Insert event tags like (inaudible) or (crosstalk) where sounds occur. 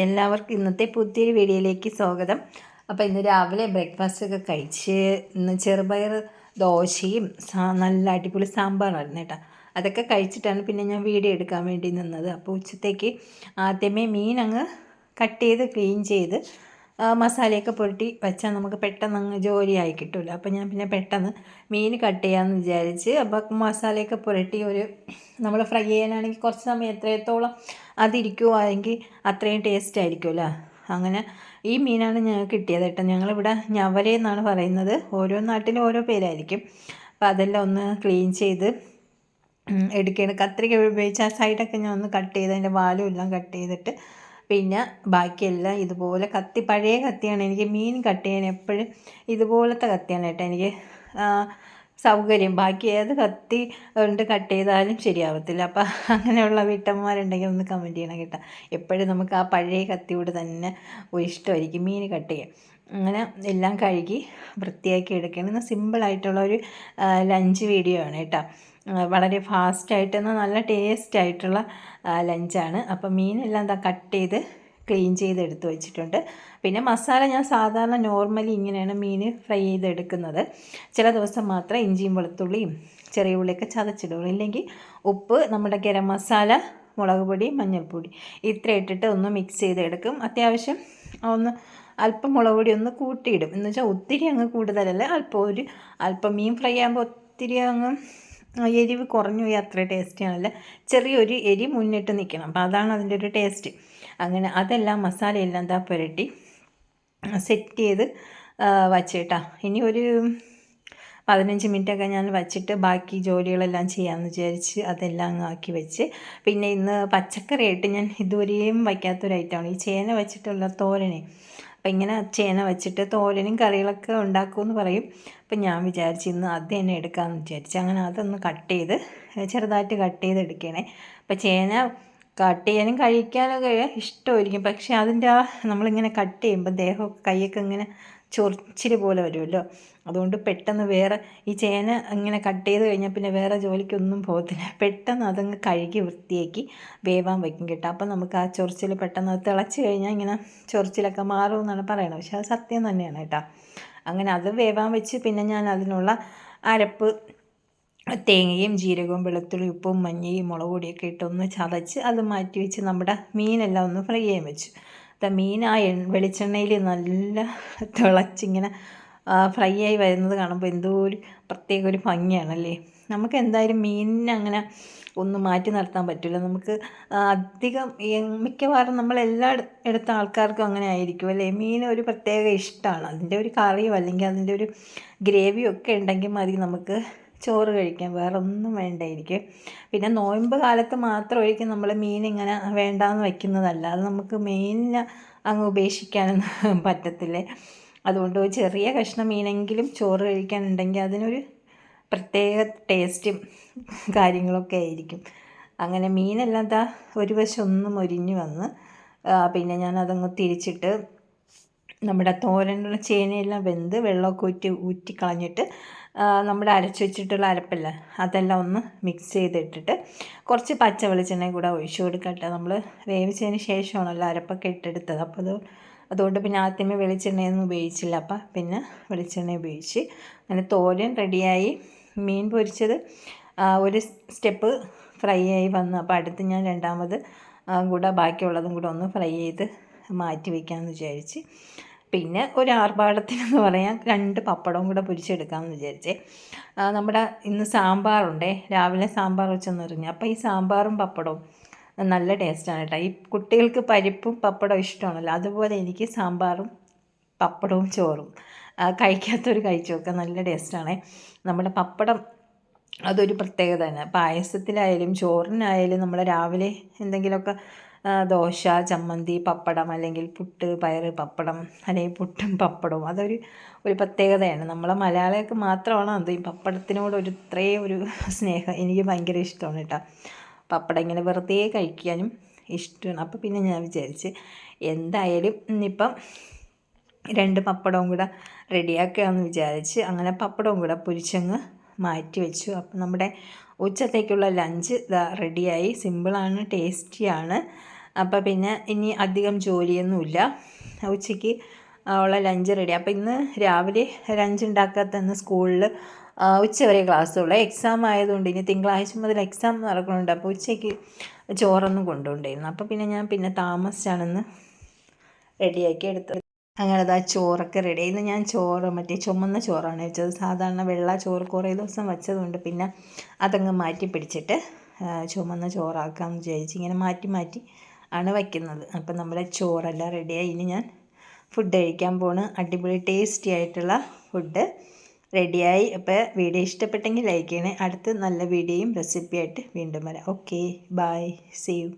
എല്ലാവർക്കും ഇന്നത്തെ പുതിയൊരു വീഡിയോയിലേക്ക് സ്വാഗതം. അപ്പോൾ ഇന്ന് രാവിലെ ബ്രേക്ക്ഫാസ്റ്റ് ഒക്കെ കഴിച്ച് ഇന്ന് ചെറുപയർ ദോശയും നല്ല അടിപൊളി സാമ്പാറായിരുന്നു കേട്ടോ. അതൊക്കെ കഴിച്ചിട്ടാണ് പിന്നെ ഞാൻ വീഡിയോ എടുക്കാൻ വേണ്ടി നിന്നത്. അപ്പോൾ ഉച്ചത്തേക്ക് ആദ്യമേ മീൻ അങ്ങ് കട്ട് ചെയ്ത് ക്ലീൻ ചെയ്ത് മസാലയൊക്കെ പുരട്ടി വെച്ചാൽ നമുക്ക് പെട്ടെന്ന് അങ്ങ് ജോലിയായി കിട്ടില്ല അപ്പോൾ ഞാൻ പിന്നെ പെട്ടെന്ന് മീൻ കട്ട് ചെയ്യാമെന്ന് വിചാരിച്ച് അപ്പോൾ മസാലയൊക്കെ പുരട്ടി ഒരു നമ്മൾ ഫ്രൈ ചെയ്യാനാണെങ്കിൽ കുറച്ച് സമയം എത്രത്തോളം അതിരിക്കുവാണെങ്കിൽ അത്രയും ടേസ്റ്റ് ആയിരിക്കുമല്ലോ അങ്ങനെ ഈ മീനാണ് ഞങ്ങൾക്ക് കിട്ടിയത് കേട്ടോ. ഞങ്ങളിവിടെ ഞവര എന്നാണ് പറയുന്നത്. ഓരോ നാട്ടിലും ഓരോ പേരായിരിക്കും. അപ്പോൾ അതെല്ലാം ഒന്ന് ക്ലീൻ ചെയ്ത് എടുക്കുകയാണ് കത്രിക ഉപയോഗിച്ച് ആ സൈഡൊക്കെ ഞാൻ ഒന്ന് കട്ട് ചെയ്ത് അതിന്റെ വാലും എല്ലാം കട്ട് ചെയ്തിട്ട് പിന്നെ ബാക്കിയെല്ലാം ഇതുപോലെ കത്തി പഴയ കത്തിയാണ്. എനിക്ക് മീൻ കട്ട് ചെയ്യാൻ എപ്പോഴും ഇതുപോലത്തെ കത്തിയാണ് കേട്ടോ. എനിക്ക് സൗകര്യം. ബാക്കി ഏത് കത്തി കൊണ്ട് കട്ട് ചെയ്താലും ശരിയാവത്തില്ല. അപ്പം അങ്ങനെയുള്ള വീട്ടമ്മമാരുണ്ടെങ്കിൽ ഒന്ന് കമന്റ് ചെയ്യണം കേട്ടോ. എപ്പോഴും നമുക്ക് ആ പഴയ കത്തിയോട് തന്നെ ഒരു ഇഷ്ടമായിരിക്കും മീൻ കട്ട് ചെയ്യാൻ. അങ്ങനെ എല്ലാം കഴുകി വൃത്തിയാക്കി എടുക്കണം ഇന്ന് സിമ്പിളായിട്ടുള്ള ഒരു ലഞ്ച് വീഡിയോ ആണ് കേട്ടോ. വളരെ ഫാസ്റ്റായിട്ട് എന്നാൽ നല്ല ടേസ്റ്റ് ആയിട്ടുള്ള ലഞ്ചാണ്. അപ്പോൾ മീനെല്ലാം എന്താ കട്ട് ചെയ്ത് ക്ലീൻ ചെയ്ത് എടുത്ത് വെച്ചിട്ടുണ്ട്. പിന്നെ മസാല ഞാൻ സാധാരണ നോർമലി ഇങ്ങനെയാണ് മീൻ ഫ്രൈ ചെയ്തെടുക്കുന്നത് ചില ദിവസം മാത്രം ഇഞ്ചിയും വെളുത്തുള്ളിയും ചെറിയ ഉള്ളിയൊക്കെ ചതച്ചിടുള്ളൂ. ഇല്ലെങ്കിൽ ഉപ്പ് നമ്മുടെ ഗരം മസാല മുളക് പൊടി മഞ്ഞൾപ്പൊടി ഇത്ര ഇട്ടിട്ട് ഒന്ന് മിക്സ് ചെയ്തെടുക്കും അത്യാവശ്യം ഒന്ന് അല്പം മുളക് പൊടി ഒന്ന് കൂട്ടിയിടും. എന്ന് വെച്ചാൽ ഒത്തിരി അങ്ങ് കൂടുതലല്ല. അല്പം ഒരു അല്പം മീൻ ഫ്രൈ ആകുമ്പോൾ ഒത്തിരി അങ്ങ് എരിവ് കുറഞ്ഞു പോയി അത്ര ടേസ്റ്റി ആണല്ല? ചെറിയൊരു എരി മുന്നിട്ട് നിൽക്കണം അപ്പോൾ അതാണ് അതിന്റെ ഒരു ടേസ്റ്റ് അങ്ങനെ അതെല്ലാം മസാലയെല്ലാം എന്താ പുരട്ടി സെറ്റ് ചെയ്ത് വച്ചേട്ടാ ഇനി ഒരു പതിനഞ്ച് മിനിറ്റൊക്കെ ഞാൻ വച്ചിട്ട് ബാക്കി ജോലികളെല്ലാം ചെയ്യാമെന്ന് വിചാരിച്ച് അതെല്ലാം അങ്ങ് ആക്കി വെച്ച്. പിന്നെ ഇന്ന് പച്ചക്കറിയായിട്ട് ഞാൻ ഇതുവരെയും വയ്ക്കാത്തൊരു ഐറ്റമാണ് ഈ ചേന വെച്ചിട്ടുള്ള തോരനെ. അപ്പം ഇങ്ങനെ ചേന വെച്ചിട്ട് തോരനും കറികളൊക്കെ ഉണ്ടാക്കുമെന്ന് പറയും. അപ്പം ഞാൻ വിചാരിച്ചു ഇന്ന് അത് തന്നെ എടുക്കാമെന്ന് വിചാരിച്ചു. അങ്ങനെ അതൊന്ന് കട്ട് ചെയ്ത് ചെറുതായിട്ട് കട്ട് ചെയ്ത് എടുക്കണേ. അപ്പം ചേന കട്ട് ചെയ്യാനും കഴിക്കാനൊക്കെ ഇഷ്ടമായിരിക്കും. പക്ഷേ അതിന്റെ ആ നമ്മളിങ്ങനെ കട്ട് ചെയ്യുമ്പോൾ ദേഹമൊക്കെ കൈയൊക്കെ ഇങ്ങനെ ചൊറിച്ചിൽ പോലെ വരുമല്ലോ. അതുകൊണ്ട് പെട്ടെന്ന് വേറെ ഈ ചേന ഇങ്ങനെ കട്ട് ചെയ്ത് കഴിഞ്ഞാൽ പിന്നെ വേറെ ജോലിക്കൊന്നും പോകത്തില്ല. പെട്ടെന്ന് അതങ്ങ് കഴുകി വൃത്തിയാക്കി വേവാൻ വയ്ക്കും കേട്ടോ. അപ്പം നമുക്ക് ആ ചൊറിച്ചിൽ പെട്ടെന്ന് തിളച്ച് കഴിഞ്ഞാൽ ഇങ്ങനെ ചൊറിച്ചിലൊക്കെ മാറും എന്നാണ് പറയുന്നത് പക്ഷേ അത് സത്യം തന്നെയാണ് കേട്ടോ. അങ്ങനെ അത് വേവാൻ വെച്ച് പിന്നെ ഞാൻ അതിനുള്ള അരപ്പ് തേങ്ങയും ജീരകവും വെളുത്തുള്ളി ഉപ്പും മഞ്ഞയും മുളക് പൊടിയൊക്കെ ഇട്ടൊന്ന് ചതച്ച് അത് മാറ്റി വെച്ച് നമ്മുടെ മീനെല്ലാം ഒന്ന് ഫ്രൈ ചെയ്യാൻ വെച്ചു. മീൻ (laughs) ആ വെളിച്ചെണ്ണയിൽ നല്ല തിളച്ചിങ്ങനെ ഫ്രൈ ആയി വരുന്നത് കാണുമ്പോൾ എന്തോ ഒരു പ്രത്യേക ഒരു ഭംഗിയാണല്ലേ? നമുക്ക് എന്തായാലും മീനിനെ അങ്ങനെ ഒന്ന് മാറ്റി നിർത്താൻ പറ്റില്ല നമുക്ക് അധികം മിക്കവാറും നമ്മൾ എല്ലാ എടുത്ത ആൾക്കാർക്കും അങ്ങനെ ആയിരിക്കും അല്ലേ? മീൻ ഒരു പ്രത്യേക ഇഷ്ടമാണ് അതിന്റെ ഒരു കറിയോ അല്ലെങ്കിൽ അതിന്റെ ഒരു ഗ്രേവിയോ ഒക്കെ ഉണ്ടെങ്കിൽ മതി നമുക്ക് ചോറ് കഴിക്കാൻ വേറെ ഒന്നും വേണ്ടായിരിക്കും പിന്നെ നോയമ്പ് കാലത്ത് മാത്രമായിരിക്കും നമ്മൾ മീൻ ഇങ്ങനെ വേണ്ടാന്ന് വയ്ക്കുന്നതല്ല അത് നമുക്ക് മീനിനെ അങ്ങ് ഉപേക്ഷിക്കാനൊന്നും (laughs) പറ്റത്തില്ലേ? അതുകൊണ്ട് ചെറിയ കഷ്ണം മീനെങ്കിലും ചോറ് കഴിക്കാനുണ്ടെങ്കിൽ അതിനൊരു പ്രത്യേക ടേസ്റ്റും കാര്യങ്ങളൊക്കെ ആയിരിക്കും. അങ്ങനെ മീനെല്ലാം ഒരു വശം ഒന്നും ഒരിഞ്ഞു വന്ന് പിന്നെ ഞാനതങ്ങ് തിരിച്ചിട്ട് നമ്മുടെ തോരനുള്ള ചേനയെല്ലാം വെന്ത് വെള്ളമൊക്കെ ഊറ്റി ഊറ്റിക്കളഞ്ഞിട്ട് നമ്മുടെ അരച്ച് വെച്ചിട്ടുള്ള അരപ്പല്ല അതെല്ലാം ഒന്ന് മിക്സ് ചെയ്തിട്ടിട്ട് കുറച്ച് പച്ച വെളിച്ചെണ്ണ കൂടെ ഒഴിച്ചു കൊടുക്കട്ടെ. നമ്മൾ വേവിച്ചതിന് ശേഷമാണല്ലോ അരപ്പൊക്കെ ഇട്ടെടുത്തത്. അപ്പോൾ അത് അതുകൊണ്ട് പിന്നെ ആദ്യമേ വെളിച്ചെണ്ണയൊന്നും ഉപയോഗിച്ചില്ല. അപ്പം പിന്നെ വെളിച്ചെണ്ണ ഉപയോഗിച്ച് അങ്ങനെ തോരൻ റെഡിയായി. മീൻ പൊരിച്ചത് ഒരു സ്റ്റെപ്പ് ഫ്രൈ ആയി വന്നു. അപ്പോൾ അടുത്ത് ഞാൻ രണ്ടാമത് കൂടെ ബാക്കിയുള്ളതും കൂടെ ഒന്ന് ഫ്രൈ ചെയ്ത് മാറ്റി വയ്ക്കാമെന്ന് വിചാരിച്ച്. പിന്നെ ഒരു ആർഭാടത്തിനെന്ന് പറയാൻ രണ്ട് പപ്പടവും കൂടെ പൊരിച്ചെടുക്കാമെന്ന് വിചാരിച്ചേ. നമ്മുടെ ഇന്ന് സാമ്പാറുണ്ടേ. രാവിലെ സാമ്പാർ വെച്ചെന്ന് പറഞ്ഞു അപ്പോൾ ഈ സാമ്പാറും പപ്പടവും നല്ല ടേസ്റ്റാണ് കേട്ടോ. ഈ കുട്ടികൾക്ക് പരിപ്പും പപ്പടവും ഇഷ്ടമാണല്ലോ. അതുപോലെ എനിക്ക് സാമ്പാറും പപ്പടവും ചോറും കഴിക്കാത്തൊരു കഴിക്കാത്തവർ കഴിച്ചു നോക്കുക നല്ല ടേസ്റ്റാണ്. നമ്മുടെ പപ്പടം അതൊരു പ്രത്യേകത തന്നെ. പായസത്തിലായാലും ചോറിനായാലും നമ്മൾ രാവിലെ എന്തെങ്കിലുമൊക്കെ ദോശ ചമ്മന്തി പപ്പടം അല്ലെങ്കിൽ പുട്ട് പയറ് പപ്പടം അല്ലെങ്കിൽ പുട്ടും പപ്പടവും. അതൊരു ഒരു പ്രത്യേകതയാണ്. നമ്മളെ മലയാളികൾക്ക് മാത്രമാണ് അത് ഈ പപ്പടത്തിനോട് ഒരു ഇത്രയും ഒരു സ്നേഹം. എനിക്ക് ഭയങ്കര ഇഷ്ടമാണ് കേട്ടോ. പപ്പടം ഇങ്ങനെ വെറുതെ കഴിക്കാനും ഇഷ്ടമാണ്. അപ്പോൾ പിന്നെ ഞാൻ വിചാരിച്ച് എന്തായാലും ഇന്നിപ്പം രണ്ട് പപ്പടവും കൂടെ റെഡിയാക്കുകയെന്ന് വിചാരിച്ച് അങ്ങനെ പപ്പടവും കൂടെ പൊരിച്ചങ്ങ് മാറ്റി വെച്ചു. അപ്പം നമ്മുടെ ഉച്ചത്തേക്കുള്ള ലഞ്ച് ഇതാ റെഡിയായി. സിമ്പിളാണ് ടേസ്റ്റിയാണ്. അപ്പോൾ പിന്നെ ഇനി അധികം ജോലിയൊന്നുമില്ല ഉച്ചയ്ക്ക് ഉള്ള ലഞ്ച് റെഡി അപ്പോൾ ഇന്ന് രാവിലെ ലഞ്ച് ഉണ്ടാക്കാത്തന്ന് സ്കൂളിൽ ഉച്ചവരെ ക്ലാസ്സുള്ള എക്സാം ആയതുകൊണ്ട് ഇനി തിങ്കളാഴ്ച മുതൽ എക്സാം നടക്കുന്നുണ്ട് അപ്പോൾ ഉച്ചയ്ക്ക് ചോറൊന്നും കൊണ്ടുകൊണ്ടിരുന്നു അപ്പോൾ പിന്നെ ഞാൻ പിന്നെ താമസിച്ചാണെന്ന് റെഡിയാക്കി എടുത്തത്. അങ്ങനെ അതാ ചോറൊക്കെ റെഡി ഇന്ന് ഞാൻ ചോറ് മറ്റേ ചുമന്ന ചോറാണ് വെച്ചത്. സാധാരണ വെള്ള ചോറ് കുറേ ദിവസം വെച്ചതുകൊണ്ട് പിന്നെ അതങ്ങ് മാറ്റി പിടിച്ചിട്ട് ചുമന്ന ചോറാക്കാമെന്ന് വിചാരിച്ച് ഇങ്ങനെ മാറ്റി മാറ്റി ആണ് വയ്ക്കുന്നത്. അപ്പം നമ്മുടെ ചോറെല്ലാം റെഡിയായി ഇനി ഞാൻ ഫുഡ് കഴിക്കാൻ പോണ്. അടിപൊളി ടേസ്റ്റി ആയിട്ടുള്ള ഫുഡ് റെഡിയായി അപ്പോൾ വീഡിയോ ഇഷ്ടപ്പെട്ടെങ്കിൽ ലൈക്ക് ചെയ്യണേ. അടുത്ത് നല്ല വീഡിയോയും റെസിപ്പിയായിട്ട് വീണ്ടും വരാം. Okay bye see you